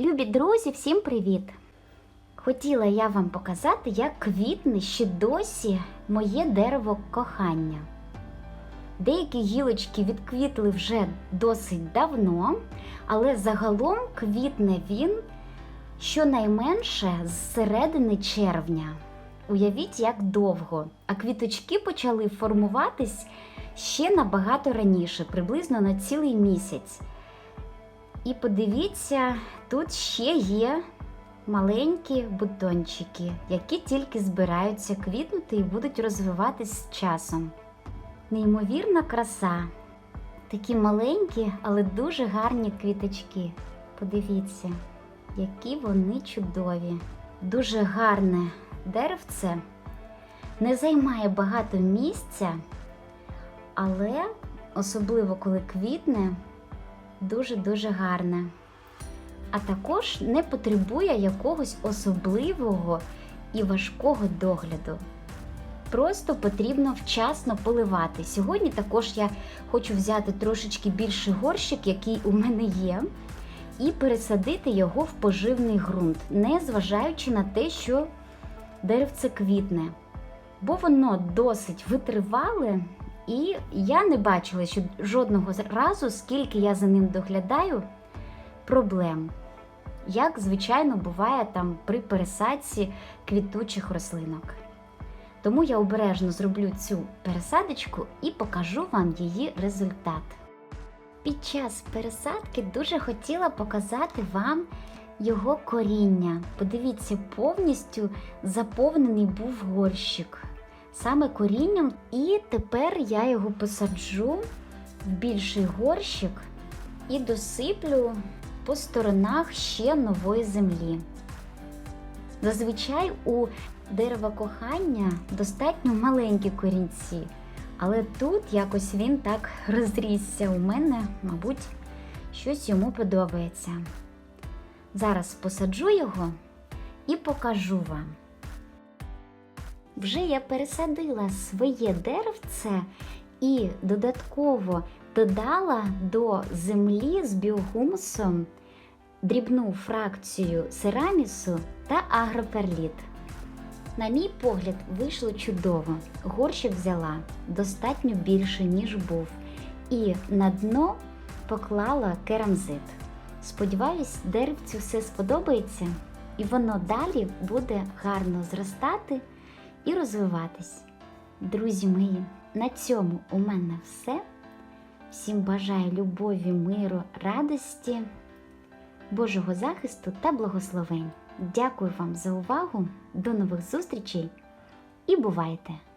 Любі друзі, всім привіт! Хотіла я вам показати, як квітне ще досі моє дерево кохання. Деякі гілочки відквітли вже досить давно, але загалом квітне він щонайменше з середини червня. Уявіть, як довго. А квіточки почали формуватись ще набагато раніше, приблизно на цілий місяць. І подивіться, тут ще є маленькі бутончики, які тільки збираються квітнути і будуть розвиватись з часом. Неймовірна краса. Такі маленькі, але дуже гарні квіточки. Подивіться, які вони чудові. Дуже гарне деревце. Не займає багато місця, але особливо коли квітне, дуже-дуже гарне. А також не потребує якогось особливого і важкого догляду. Просто потрібно вчасно поливати. Сьогодні також я хочу взяти трошечки більший горщик, який у мене є, і пересадити його в поживний ґрунт, не зважаючи на те, що деревце квітне. Бо воно досить витривале, і я не бачила що жодного разу, скільки я за ним доглядаю, проблем. Як, звичайно, буває там при пересадці квітучих рослинок. Тому я обережно зроблю цю пересадочку і покажу вам її результат. Під час пересадки дуже хотіла показати вам його коріння. Подивіться, повністю заповнений був горщик саме корінням, і тепер я його посаджу в більший горщик і досиплю по сторонах ще нової землі. Зазвичай у дерева кохання достатньо маленькі корінці, але тут якось він так розрісся у мене, мабуть, щось йому подобається. Зараз посаджу його і покажу вам. Вже я пересадила своє деревце і додатково додала до землі з біогумусом дрібну фракцію серамісу та агроперліт. На мій погляд, вийшло чудово. Горщик взяла достатньо більше, ніж був, і на дно поклала керамзит. Сподіваюсь, деревцю все сподобається, і воно далі буде гарно зростати і розвиватись. Друзі мої, на цьому у мене все. Всім бажаю любові, миру, радості, Божого захисту та благословень. Дякую вам за увагу. До нових зустрічей і бувайте!